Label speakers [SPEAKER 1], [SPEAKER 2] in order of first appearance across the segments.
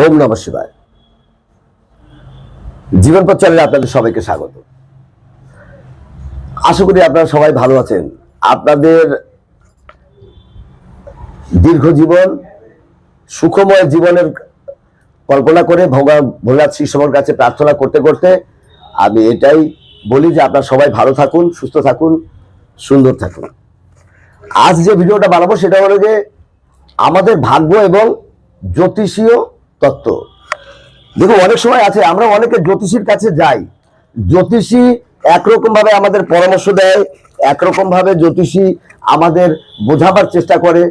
[SPEAKER 1] ওম নম শিবায়। জীবন পথ আপনাদের সবাইকে স্বাগত। আশা করি আপনারা সবাই ভালো আছেন। আপনাদের দীর্ঘ জীবন, সুখময় জীবনের কল্পনা করে ভগবান ভোলানাথ শিষ্যমর কাছে প্রার্থনা করতে করতে আমি এটাই বলি যে আপনারা সবাই ভালো থাকুন, সুস্থ থাকুন, সুন্দর থাকুন। আজ যে ভিডিওটা বানাবো সেটা হলো যে আমাদের ভাগ্য এবং জ্যোতিষীয় তত্ত্ব। দেখুন, অনেক সময় আছে, আমরা অনেকে জ্যোতিষীর কাছে যাই। জ্যোতিষী একরকম ভাবে আমাদের পরামর্শ দেয় একরকম ভাবে জ্যোতিষী আমাদের বোঝাবার চেষ্টা করে।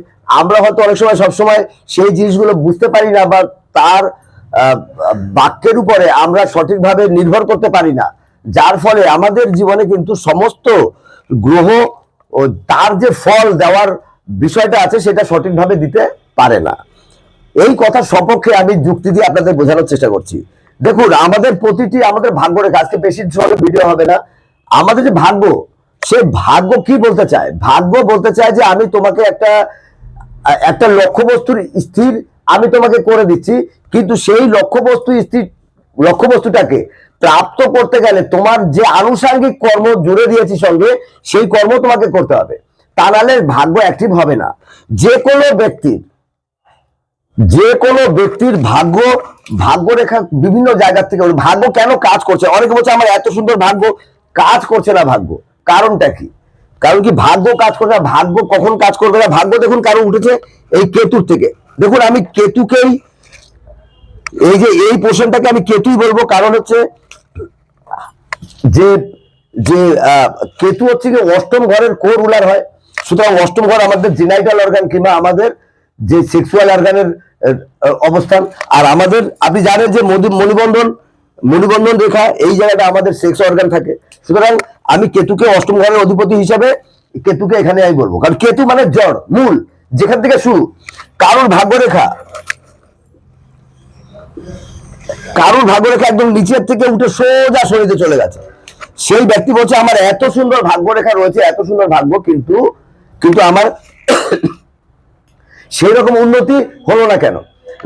[SPEAKER 1] আমরা হয়তো অনেক সময় সবসময় সেই জিনিসগুলো বুঝতে পারি না বা তার বাক্যের উপরে আমরা সঠিকভাবে নির্ভর করতে পারি না। যার ফলে আমাদের জীবনে কিন্তু সমস্ত গ্রহ ও তার যে ফল দেওয়ার বিষয়টা আছে, সেটা সঠিকভাবে দিতে পারে না। এই কথার সপক্ষে আমি যুক্তি দিয়ে আপনাদের বোঝানোর চেষ্টা করছি। দেখুন, আমাদের প্রতিটি, আমাদের ভাগ্য রেখা, আজকে বেশি ভিডিও হবে না। আমাদের যে ভাগ্য, সে ভাগ্য কি বলতে চায়? ভাগ্য বলতে চায় যে আমি তোমাকে একটা একটা লক্ষ্যবস্তুর স্থির আমি তোমাকে করে দিচ্ছি, কিন্তু সেই লক্ষ্যবস্তু স্থির, লক্ষ্যবস্তুটাকে প্রাপ্ত করতে গেলে তোমার যে আনুষাঙ্গিক কর্ম জুড়ে দিয়েছি সঙ্গে, সেই কর্ম তোমাকে করতে হবে। তা ভাগ্য অ্যাক্টিভ হবে না। যে কোনো ব্যক্তির যে কোনো ব্যক্তির ভাগ্য ভাগ্য রেখা বিভিন্ন জায়গা থেকে ভাগ্য কেন কাজ করছে? অনেকে বলছে, আমার এত সুন্দর ভাগ্য, কাজ করছে না ভাগ্য। কারণটা কি? কারণ কি ভাগ্য কাজ করবে না? ভাগ্য কখন কাজ করবে না? ভাগ্য দেখুন কারণ উঠেছে এই কেতুর থেকে। দেখুন, আমি কেতুকেই, এই যে, এই পোর্শনটাকে আমি কেতুই বলব। কারণ হচ্ছে যে যে কেতু হচ্ছে কি অষ্টম ঘরের কোর রুলার হয়। সুতরাং অষ্টম ঘর আমাদের জিনাইটাল অর্গান কিংবা আমাদের যে সেক্সুয়াল অর্গানের অবস্থান। আর আমাদের, আপনি জানেন যে মণিবন্ধন মণিবন্ধন রেখা, এই জায়গাটা আমাদের সেক্স অর্গান থাকে। সুতরাং আমি কেতুকে অষ্টম ঘরের অধিপতি হিসাবে কেতুকে এখানে আমি বলব। কারণ কেতু মানে জড় মূল, যেখান থেকে শুরু। কারোর ভাগ্যরেখা? কারোর ভাগ্যরেখা একদম নিচের থেকে উঠে সোজা শরীরে চলে গেছে। সেই ব্যক্তি বলছে, আমার এত সুন্দর ভাগ্যরেখা রয়েছে, এত সুন্দর ভাগ্য, কিন্তু কিন্তু আমার সেই রকম উন্নতি হলো না কেন?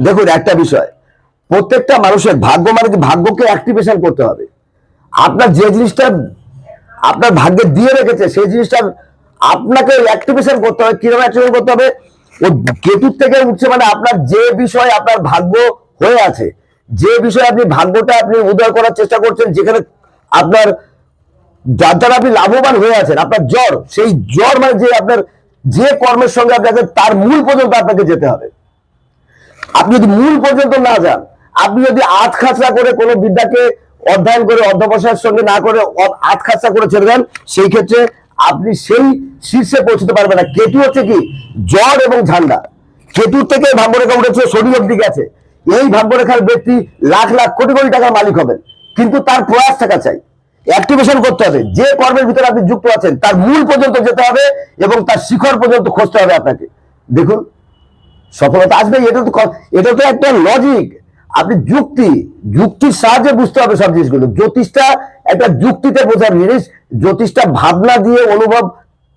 [SPEAKER 1] দেখুন, একটা বিষয়। প্রত্যেকটা মানুষের ভাগ্য মানে কি? ভাগ্যকে অ্যাক্টিভেশন করতে হবে। আপনার যে জিনিসটা আপনার ভাগ্যে দিয়ে রেখেছে, সেই জিনিসটা আপনাকে অ্যাক্টিভেশন করতে হবে কীরকম অ্যাক্টিভেশন করতে হবে? ও কেতুর থেকে উঠছে মানে আপনার যে বিষয় আপনার ভাগ্য হয়ে আছে, যে বিষয়ে আপনি ভাগ্যটা আপনি উদয় করার চেষ্টা করছেন, যেখানে আপনার যার দ্বারা আপনি লাভবান হয়ে আছেন, আপনার জ্বর, সেই জ্বর মানে যে আপনার যে কর্মের সঙ্গে আপনাকে তার মূল পর্যন্ত আপনাকে যেতে হবে। আপনি যদি মূল পর্যন্ত না যান, আপনি যদি আধ খাচরা করে কোনো বিদ্যাকে অধ্যয়ন করে, অধ্যবসায়ের সঙ্গে না করে আধ খাচরা করে ছেড়ে দেন, সেই ক্ষেত্রে আপনি সেই শীর্ষে পৌঁছতে পারবেন না। কেতু হচ্ছে কি? জ্বর এবং ঝান্ডা। কেতুর থেকে ভাগ্যরেখা উঠেছে শরীর অব্দি গেছে এই ভাগ্যরেখার ব্যক্তি লাখ লাখ কোটি কোটি টাকার মালিক হবেন। কিন্তু তার প্রয়াস থাকা চাই। অ্যাক্টিভেশন করতে হবে। যে কর্মের ভিতরে আপনি যুক্ত আছেন, তার মূল পর্যন্ত যেতে হবে এবং তার শিখর পর্যন্ত খুঁজতে হবে আপনাকে। দেখুন, সফলতা আসবে, এটা তো এটা তো একটা লজিক আপনি যুক্তি, যুক্তির সাহায্যে বুঝতে হবে সব জিনিসগুলো। জ্যোতিষটা একটা যুক্তিতে বোঝার জিনিস। জ্যোতিষটা ভাবনা দিয়ে অনুভব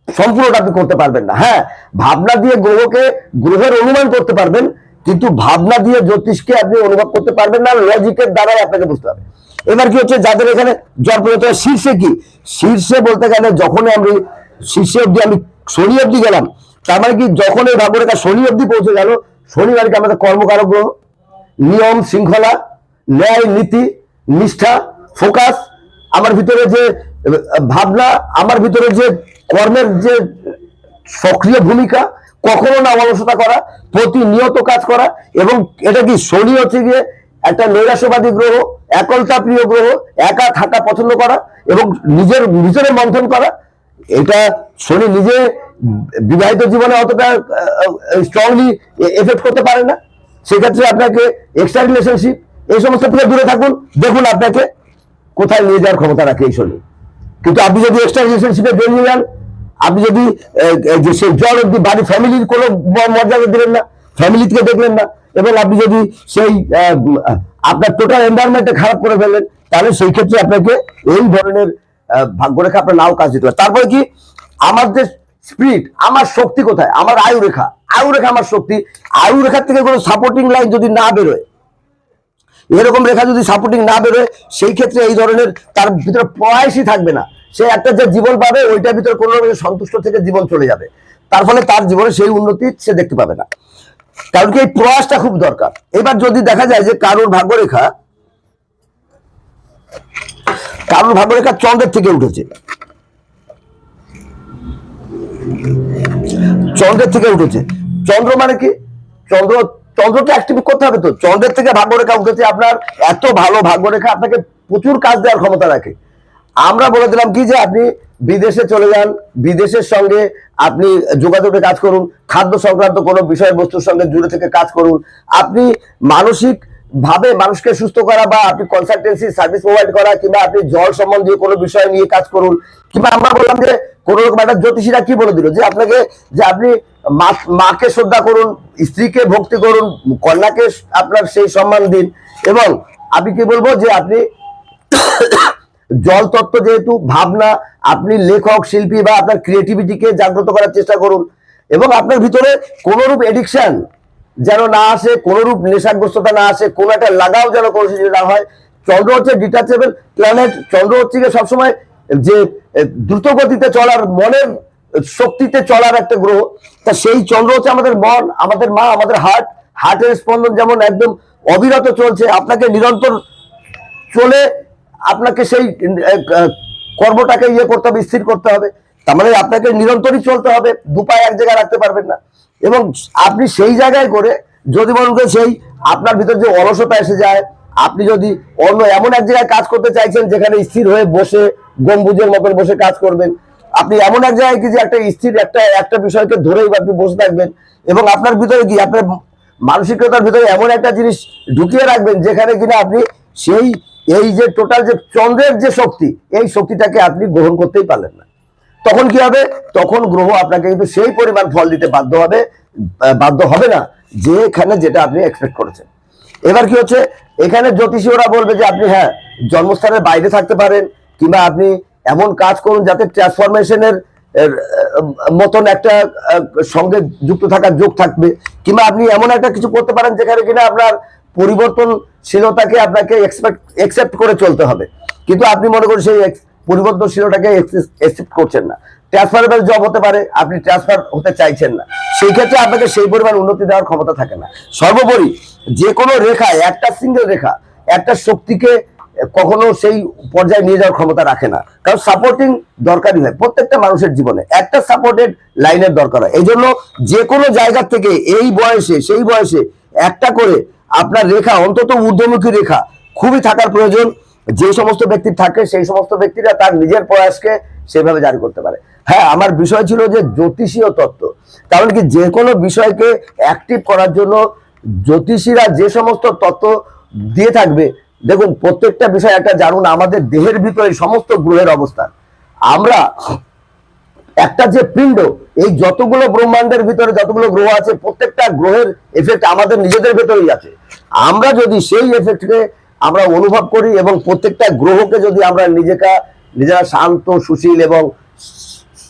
[SPEAKER 1] সম্পূর্ণটা আপনি করতে পারবেন না। হ্যাঁ ভাবনা দিয়ে গ্রহকে, গ্রহের অনুমান করতে পারবেন, কিন্তু ভাবনা দিয়ে জ্যোতিষকে আপনি অনুভব করতে পারবেন না। লজিকের দ্বারাই আপনাকে বুঝতে হবে। এবার কি হচ্ছে? যাদের এখানে হয়, শীর্ষে কি? শীর্ষে বলতে গেলে যখনই আমি শীর্ষে অব্দি আমি শনি অব্দি গেলাম তার মানে কি? যখন এই ভাগ্যরেখা শনি অব্দি পৌঁছে গেল শনিবার কি আমাদের কর্মকারক নিয়ম শৃঙ্খলা ন্যায় নীতি নিষ্ঠা ফোকাস আমার ভিতরে যে ভাবনা আমার ভিতরে যে কর্মের যে সক্রিয় ভূমিকা কখনো না অলসতা করা প্রতিনিয়ত কাজ করা এবং এটা কি? শনি হচ্ছে গিয়ে একটা নৈরাশ্যবাদী গ্রহ, একলতা প্রিয় গ্রহ, একা থাকা পছন্দ করা এবং নিজের ভিতরে মন্থন করা। এটা শনি নিজে বিবাহিত জীবনে অতটা স্ট্রংলি এফেক্ট করতে পারে না। সেক্ষেত্রে আপনাকে এক্সট্রা রিলেশনশিপ এই সমস্ত থেকে দূরে থাকুন। দেখুন আপনাকে কোথায় নিয়ে যাওয়ার ক্ষমতা রাখে এই শনি। কিন্তু আপনি যদি এক্সট্রা রিলেশনশিপে বেরিয়ে যান, আপনি যদি সেই জল অব্দি বাড়ি ফ্যামিলির কোনো মর্যাদা দিলেন না ফ্যামিলি থেকে দেখলেন না এবং আপনি যদি সেই আপনার টোটাল এনভায়রনমেন্টে খারাপ করে ফেলেন, তাহলে সেই ক্ষেত্রে আপনাকে এই ধরনের ভাগ্যরেখা আপনার নাও কাজ দিতে পারে তারপরে কি? আমাদের স্পিড আমার শক্তি কোথায়? আমার আয়ু রেখা। আয়ু রেখা আমার শক্তি। আয়ু রেখার থেকে কোনো সাপোর্টিং লাইন যদি না বেরোয়, এরকম রেখা যদি সাপোর্টিং না বেরোয়, সেই ক্ষেত্রে এই ধরনের তার ভিতরে প্রয়াসই থাকবে না। সে একটা যে জীবন পাবে, ওইটার ভিতরে কোনো সন্তুষ্ট থেকে জীবন চলে যাবে। তার ফলে তার জীবনে সেই উন্নতি সে দেখতে পাবে না। কারণ কি, এই প্রয়াসটা খুব দরকার। এবার যদি দেখা যায় যে কারোর ভাগ্যরেখা কারোর ভাগ্যরেখা চন্দ্রের থেকে উঠেছে। চন্দ্রের থেকে উঠেছে। চন্দ্র মানে কি? চন্দ্র, চন্দ্রকে অ্যাক্টিভ করতে হবে তো। চন্দ্রের থেকে ভাগ্যরেখা উঠেছে। আপনার এত ভালো ভাগ্যরেখা আপনাকে প্রচুর কাজ দেওয়ার ক্ষমতা রাখে। আমরা বলে দিলাম কি যে আপনি বিদেশে চলে যান, বিদেশের সঙ্গে আপনি যোগাযোগে কাজ করুন, খাদ্য সংক্রান্ত কোনো বিষয়বস্তুর সঙ্গে জুড়ে থেকে কাজ করুন। আপনি মানসিক ভাবে মানুষকে সুস্থ করা বা আপনি কনসালটেন্সি সার্ভিস প্রোভাইড করা কিংবা আপনি জল সম্বন্ধীয় কোনো বিষয় নিয়ে কাজ করুন, কিংবা আমরা বললাম যে কোন রকম একটা জ্যোতিষীরা কি বলে দিল? যে আপনাকে, যে আপনি মাকে শ্রদ্ধা করুন, স্ত্রীকে ভক্তি করুন, কন্যাকে আপনার সেই সম্মান দিন। এবং আমি কি বলব যে আপনি জল তত্ত্ব যেহেতু ভাবনা আপনি লেখক শিল্পী বা আপনার ক্রিয়েটিভিটিকে জাগ্রত করার চেষ্টা করুন। এবং আপনার ভিতরে কোনোরূপ এডিকশন যেন না আসে কোনোরূপ নেশাগ্রস্ততা না আসে কোনো একটা লাগাও যেন কোনো কিছু না হয় চন্দ্র হচ্ছে ডিটাচেবল প্ল্যানেট চন্দ্র হচ্ছে গিয়ে সবসময় যে এ, দ্রুত গতিতে চলার মনের শক্তিতে চলার একটা গ্রহ। তা সেই চন্দ্র হচ্ছে আমাদের মন আমাদের মা আমাদের হার্ট হার্টের স্পন্দন যেমন একদম অবিরত চলছে আপনাকে নিরন্তর চলে আপনাকে সেই কর্মটাকে ইয়ে করতে হবে, স্থির করতে হবে। তার মানে আপনাকে নিরন্তরই চলতে হবে দুপায় এক জায়গায় রাখতে পারবেন না। এবং আপনি সেই জায়গায় করে যদি করেন সেই আপনার ভিতর যে অলসতা এসে যায়, আপনি যদি অন্য এমন এক জায়গায় কাজ করতে চাইছেন যেখানে স্থির হয়ে বসে গম্বুজের মতন বসে কাজ করবেন, আপনি এমন এক জায়গায় কি যে একটা স্থির একটা একটা বিষয়কে ধরেই আপনি বসে থাকবেন এবং আপনার ভিতরে কি আপনার মানসিকতার ভিতরে এমন একটা জিনিস ঢুকিয়ে রাখবেন যেখানে কিনা আপনি সেই এই যে টোটাল যে চন্দ্রের যে শক্তি, এই শক্তিটাকে আপনি গ্রহণ করতেই পারলেন না। তখন কি হবে? তখন গ্রহ আপনাকে কিন্তু সেই পরিমাণ ফল দিতে বাধ্য হবে বাধ্য হবে না, যেখানে যেটা আপনি এক্সপেক্ট করেছেন। এবার কি হচ্ছে? এখানে জ্যোতিষী ওরা বলবে যে আপনি হ্যাঁ জন্মস্থানের বাইরে থাকতে পারেন, কিংবা আপনি এমন কাজ করুন যাতে ট্রান্সফরমেশনের মতন একটা সঙ্গে যুক্ত থাকার যোগ থাকবে, কিংবা আপনি এমন একটা কিছু করতে পারেন যেখানে কিনা আপনার পরিবর্তনশীলতাকে আপনাকে এক্সপেক্ট করে চলতে হবে। কিন্তু আপনি মনে করেন সেই পরিবর্তনশীলতাকে একসেপ্ট করছেন না। ট্রান্সফারেবল জব হতে পারে, আপনি ট্রান্সফার হতে চাইছেন না। সেই ক্ষেত্রে আপনাকে সেই পরিমাণ উন্নতি দেওয়ার ক্ষমতা থাকে না। সর্বোপরি যে কোনো রেখা একটা সিঙ্গেল রেখা, একটা শক্তিকে কখনো সেই পর্যায়ে নিয়ে যাওয়ার ক্ষমতা রাখে না। কারণ সাপোর্টিং দরকারই হয় প্রত্যেকটা মানুষের জীবনে। একটা সাপোর্টেড লাইনের দরকার হয়। এই জন্য যে কোনো জায়গা থেকে এই বয়সে, সেই বয়সে একটা করে আপনার রেখা, অন্তত ঊর্ধ্বমুখী রেখা খুবই থাকার প্রয়োজন। যে সমস্ত ব্যক্তির থাকে, সেই সমস্ত ব্যক্তিরা তার নিজের প্রয়াসকে সেভাবে জারি করতে পারে। হ্যাঁ আমার বিষয় ছিল যে জ্যোতিষীয় তত্ত্ব। কারণ কি, যে কোনো বিষয়কে অ্যাক্টিভ করার জন্য জ্যোতিষীরা যে সমস্ত তত্ত্ব দিয়ে থাকবে, দেখুন, প্রত্যেকটা বিষয় একটা জানুন, আমাদের দেহের ভিতরে সমস্ত গ্রহের অবস্থান। আমরা একটা যে পিণ্ড, এই যতগুলো ব্রহ্মাণ্ডের ভিতরে যতগুলো গ্রহ আছে, প্রত্যেকটা গ্রহের এফেক্ট আমাদের নিজেদের ভেতরেই আছে। আমরা যদি সেই এফেক্টকে আমরা অনুভব করি এবং প্রত্যেকটা গ্রহকে যদি আমরা নিজেকা, নিজেরা শান্ত, সুশীল এবং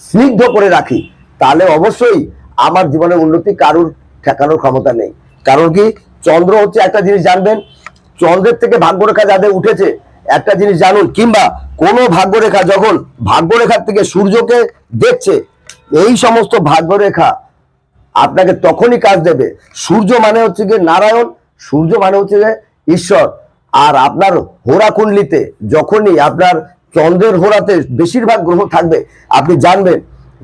[SPEAKER 1] স্নিগ্ধ করে রাখি, তাহলে অবশ্যই আমার জীবনের উন্নতি কারুর ঠেকানোর ক্ষমতা নেই। কারণ কি? চন্দ্র হচ্ছে একটা জিনিস জানবেন, চন্দ্রের থেকে ভাগ্যরেখা যাদের উঠেছে একটা জিনিস জানুন, কিংবা কোনো ভাগ্যরেখা যখন ভাগ্যরেখার থেকে সূর্যকে দেখছে, এই সমস্ত ভাগ্যরেখা আপনাকে তখনই কাজ দেবে। সূর্য মানে হচ্ছে গিয়ে নারায়ণ, সূর্য মানে হচ্ছে যে ঈশ্বর। আর আপনার হোরা কুণ্ডলিতে যখনই আপনার চন্দ্রের হোরাতে বেশিরভাগ গ্রহ থাকবে, আপনি জানবেন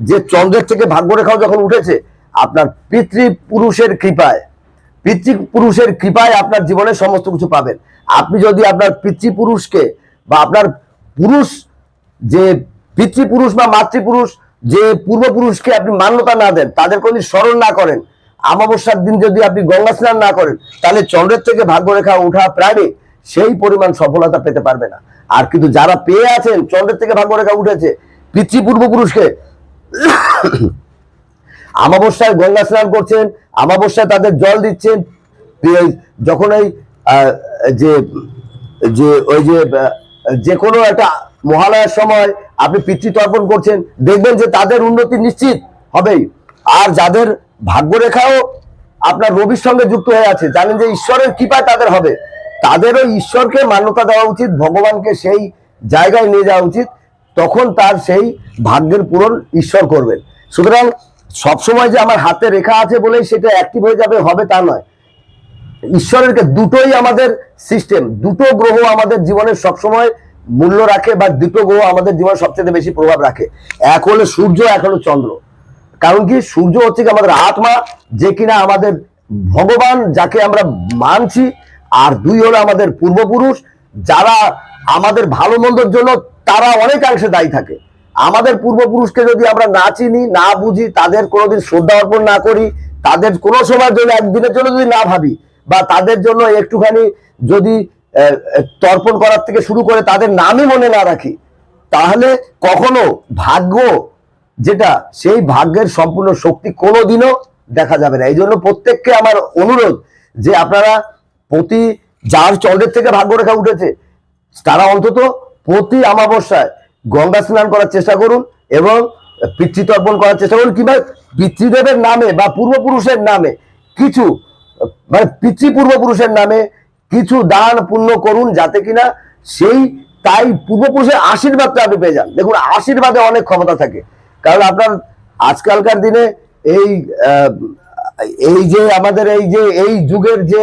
[SPEAKER 1] যে চন্দ্রের থেকে ভাগ্যরেখাও যখন উঠেছে, আপনার পিতৃপুরুষের কৃপায় পিতৃপুরুষের কৃপায় আপনার জীবনে সমস্ত কিছু পাবেন। আপনি যদি আপনার পিতৃপুরুষকে বা আপনার পুরুষ, যে পিতৃপুরুষ বা মাতৃপুরুষ, যে পূর্বপুরুষকে আপনি মান্যতা না দেন, তাদের কোনো স্মরণ না করেন আমাবস্যার দিন যদি আপনি গঙ্গা স্নান না করেন, তাহলে চন্দ্রের থেকে ভাগ্যরেখা ওঠা প্রাণী সেই পরিমাণ সফলতা পেতে পারবে না। আর কিন্তু যারা পেয়ে আছেন, চন্দ্রের থেকে ভাগ্যরেখা উঠেছে, পিতৃপূর্বপুরুষকে আমাবস্যায় গঙ্গা স্নান করছেন আমাবস্যায় তাদের জল দিচ্ছেন। যখন এই যে যে, ওই যে যে কোনো একটা মহালয়ার সময় আপনি পিতৃতর্পণ করছেন, দেখবেন যে তাদের উন্নতি নিশ্চিত হবেই। আর যাদের ভাগ্যরেখাও আপনার রবির সঙ্গে যুক্ত হয়ে আছে, জানেন যে ঈশ্বরের কৃপায় তাদের হবে। তাদেরও ঈশ্বরকে মান্যতা দেওয়া উচিত, ভগবানকে সেই জায়গায় নিয়ে যাওয়া উচিত, তখন তার সেই ভাগ্যের পূরণ ঈশ্বর করবেন। সুতরাং সবসময় যে আমার হাতে রেখা আছে বলেই সেটা অ্যাক্টিভ হয়ে যাবে, হবে তা নয়। ঈশ্বরের কে- দুটোই আমাদের সিস্টেম দুটো গ্রহ আমাদের জীবনের সবসময় মূল্য রাখে বা দুটো গ্রহ আমাদের জীবনে সবচেয়ে বেশি প্রভাব রাখে। এক হলো সূর্য, এক হলো চন্দ্র। কারণ কি? সূর্য হচ্ছে আমাদের আত্মা, যে কিনা আমাদের ভগবান যাকে আমরা মানছি, আর দুই হলো আমাদের পূর্বপুরুষ, যারা আমাদের ভালো মন্দর জন্য তারা অনেকাংশে দায়ী থাকে। আমাদের পূর্বপুরুষকে যদি আমরা না চিনি, না বুঝি, তাদের কোনোদিন শ্রদ্ধা অর্পণ না করি, তাদের কোনো সময়ের জন্য একদিনের জন্য যদি না ভাবি, বা তাদের জন্য একটুখানি যদি তর্পণ করার থেকে শুরু করে তাদের নামই মনে না রাখি, তাহলে কখনো ভাগ্য যেটা, সেই ভাগ্যের সম্পূর্ণ শক্তি কোনোদিনও দেখা যাবে না। এই জন্য প্রত্যেককে আমার অনুরোধ যে আপনারা প্রতি, যার চন্দ্রের থেকে ভাগ্যরেখা উঠেছে, তারা অন্তত প্রতি অমাবস্যায় গঙ্গা স্নান করার চেষ্টা করুন এবং পিতৃতর্পণ করার চেষ্টা করুন কিংবা পিতৃদেবের নামে বা পূর্বপুরুষের নামে কিছু মানে পিতৃ পূর্বপুরুষের নামে কিছু দান পুণ্য করুন যাতে কিনা সেই তাই পূর্বপুরুষের আশীর্বাদটা আপনি পেয়ে যান। দেখুন, আশীর্বাদে অনেক ক্ষমতা থাকে। কারণ আপনার আজকালকার দিনে এই এই যে আমাদের এই যে, এই যুগের যে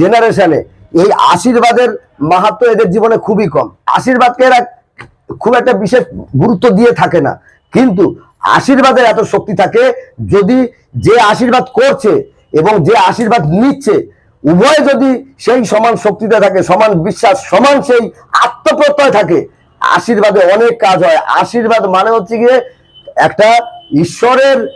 [SPEAKER 1] জেনারেশনে এই আশীর্বাদের মাহাত্ম এদের জীবনে খুবই কম। আশীর্বাদকে এরা খুব একটা বিশেষ গুরুত্ব দিয়ে থাকে না। কিন্তু আশীর্বাদের এত শক্তি থাকে, যদি যে আশীর্বাদ করছে এবং যে আশীর্বাদ নিচ্ছে, উভয় যদি সেই সমান শক্তিতে থাকে, সমান বিশ্বাস, সমান সেই আত্মপ্রত্যয় থাকে, আশীর্বাদে অনেক কাজ হয়। আশীর্বাদ মানে হচ্ছে গিয়ে একটা ঈশ্বরের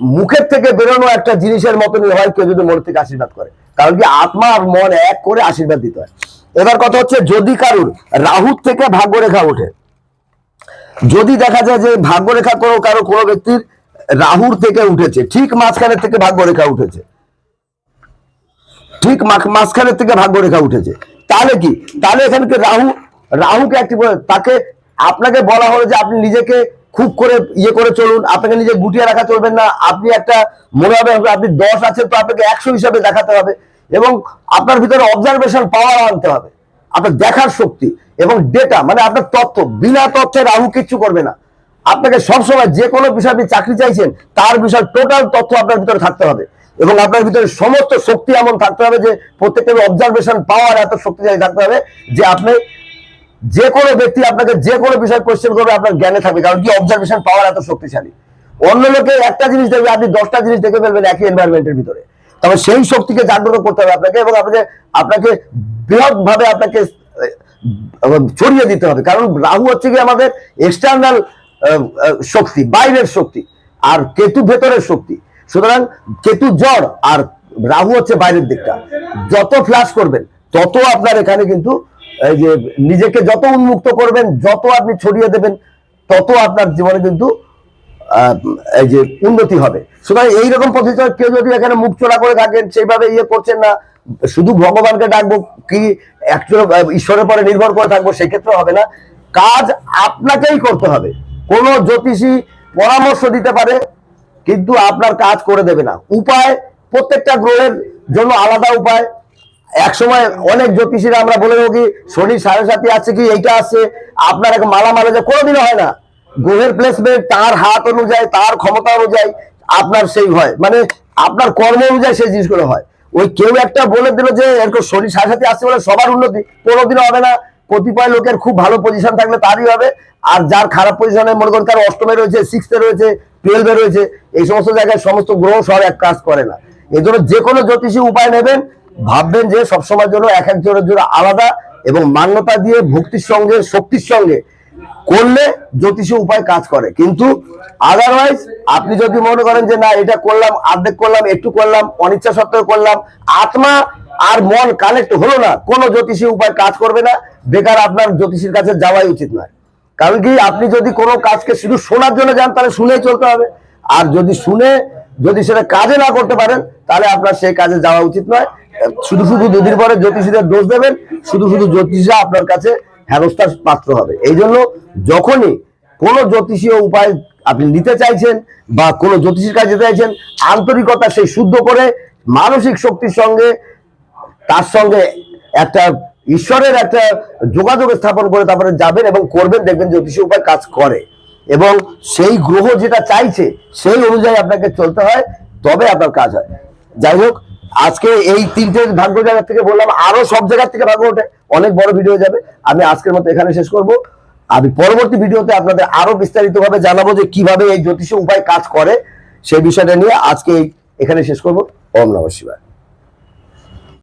[SPEAKER 1] মুখের থেকে বেরোনো একটা জিনিসের মতনই হয় কেউ যদি মন থেকে আশীর্বাদ করে। কারণ কি? আত্মা আর মন এক করে আশীর্বাদ দিতে হয়। এবার কথা হচ্ছে যদি কারুর রাহুর থেকে ভাগ্য ভাগ্যরেখা ওঠে। যদি দেখা যায় যে ভাগ্যরেখা কোনো কারও কোনো ব্যক্তির রাহুর থেকে উঠেছে, ঠিক মাঝখানের থেকে ভাগ্যরেখা উঠেছে, ঠিক মাঝখানের থেকে ভাগ্যরেখা উঠেছে, তাহলে কি? তাহলে এখানে কি রাহু, রাহুকে একটি তাকে আপনাকে বলা হলো যে আপনি নিজেকে খুব করে ইয়ে করে চলুন, আপনাকে নিজে গুটিয়ে রাখা চলবেন না, আপনি একটা মনে হবে আপনি দশ আছেন তো আপনাকে একশো হিসাবে দেখাতে হবে এবং আপনার ভিতরে অবজারভেশন পাওয়ার আনতে হবে। আপনার দেখার শক্তি এবং ডেটা মানে আপনার তথ্য, বিনা তথ্যে রাহু কিচ্ছু করবে না। আপনাকে সবসময় যে কোনো বিষয়ে আপনি চাকরি চাইছেন, তার বিষয়ে টোটাল তথ্য আপনার ভিতরে থাকতে হবে। এবং আপনার ভিতরে সমস্ত শক্তি এমন থাকতে হবে যে প্রত্যেকের অবজারভেশন পাওয়ার এত শক্তিশালী থাকতে হবে যে আপনি যে কোনো ব্যক্তি আপনাকে যে কোনো বিষয় কোশ্চেন করবে, আপনার জ্ঞানে থাকবে। কারণ কি? অবজারভেশন পাওয়ার এত শক্তিশালী। অন্য লোকে একটা জিনিস দেখবে, আপনি দশটা জিনিস দেখে ফেলবেন একই এনভায়রনমেন্টের ভিতরে। তবে সেই শক্তিকে জাগ্রত করতে হবে আপনাকে এবং আপনাকে আপনাকে বৃহৎ ভাবে আপনাকে ছড়িয়ে দিতে হবে। কারণ রাহু হচ্ছে কি আমাদের এক্সটার্নাল শক্তি, বাইরের শক্তি, আর কেতু ভেতরের শক্তি। সুতরাং কেতু জড় আর রাহু হচ্ছে বাইরের দিকটা। যত ফ্ল্যাশ করবেন, তত আপনার এখানে কিন্তু, এই যে নিজেকে যত উন্মুক্ত করবেন, যত আপনি ছড়িয়ে দেবেন, তত আপনার জীবনে কিন্তু এই যে উন্নতি হবে। সুতরাং এইরকম পদ্ধতি কেউ যদি এখানে মুখ চোরা করে থাকেন, সেইভাবে ইয়ে করছেন না শুধু ভগবানকে ডাকবো কি ঈশ্বরের পরে নির্ভর করে থাকব সেক্ষেত্রে হবে না। কাজ আপনাকেই করতে হবে। কোনো জ্যোতিষী পরামর্শ দিতে পারে, কিন্তু আপনার কাজ করে দেবে না। উপায়, প্রত্যেকটা গ্রহের জন্য আলাদা উপায়। এক সময় অনেক জ্যোতিষীরা আমরা বলে দেবো কি, শনি সাড়ে সাথে আছে কি, এইটা আছে। আপনার এক মালা মালা যায় কোনোদিনও হয় না। গ্রহের প্লেসমেন্ট তার হাত অনুযায়ী, তার ক্ষমতা অনুযায়ী আপনার সেই হয়। মানে আপনার কর্ম অনুযায়ী সেই জিনিসগুলো হয়। ওই কেউ একটা বলে দিল যে, এরকম সাড়ে সাথে আসছে বলে সবার উন্নতি কোনো কোনোদিনও হবে না। কতিপয় লোকের খুব ভালো পজিশন থাকলে তারই হবে। আর যার খারাপ পজিশনে মনে করেন তার অষ্টমে রয়েছে সিক্সথে রয়েছে টুয়েলভে রয়েছে, এই সমস্ত জায়গায় সমস্ত গ্রহ সব এক কাজ করে না। এই জন্য যে কোনো জ্যোতিষী উপায় নেবেন, ভাববেন যে সবসময়ের জন্য এক একজনের জন্য আলাদা এবং মান্যতা দিয়ে ভক্তির সঙ্গে, শক্তির সঙ্গে করলে জ্যোতিষী উপায় কাজ করে। কিন্তু আদারওয়াইজ আপনি যদি মনে করেন যে না, এটা করলাম অর্ধেক করলাম, একটু করলাম, অনিচ্ছা সত্ত্বেও করলাম, আত্মা আর মন কানেক্ট হলো না, কোনো জ্যোতিষী উপায় কাজ করবে না, বেকার আপনার জ্যোতিষীর কাছে যাওয়াই উচিত নয়। কারণ কি, আপনি যদি কোনো কাজকে শুধু শোনার জন্য যান, তাহলে শুনেই চলতে হবে। আর যদি শুনে যদি সেটা কাজে না করতে পারেন, তাহলে আপনার সেই কাজে যাওয়া উচিত নয়। শুধু শুধু দুদিন পরে জ্যোতিষীদের দোষ দেবেন, শুধু শুধু জ্যোতিষরা আপনার কাছে হেনস্থার পাত্র হবে। এই জন্য যখনই কোনো জ্যোতিষীয় উপায় আপনি নিতে চাইছেন বা কোনো জ্যোতিষীর কাছে চাইছেন, আন্তরিকতা সেই শুদ্ধ করে মানসিক শক্তির সঙ্গে, তার সঙ্গে একটা ঈশ্বরের একটা যোগাযোগ স্থাপন করে তারপরে যাবেন এবং করবেন, দেখবেন জ্যোতিষী উপায় কাজ করে। এবং সেই গ্রহ যেটা চাইছে, সেই অনুযায়ী আপনাকে চলতে হয়, তবে আপনার কাজ হয়। যাই হোক আজকে এই তিনটে ভাগ্য জায়গা থেকে বললাম, আরও সব জায়গা থেকে ভাগ্য ওঠে। অনেক বড় ভিডিও যাবে। আমি আজকের মতো এখানে শেষ করব। আমি পরবর্তী ভিডিওতে আপনাদের আরও বিস্তারিত ভাবে জানাব যে কীভাবে এই জ্যোতিষ উপায় কাজ করে সেই বিষয়টা নিয়ে আজকে এখানে শেষ করব। ওম নমঃ শিবায়।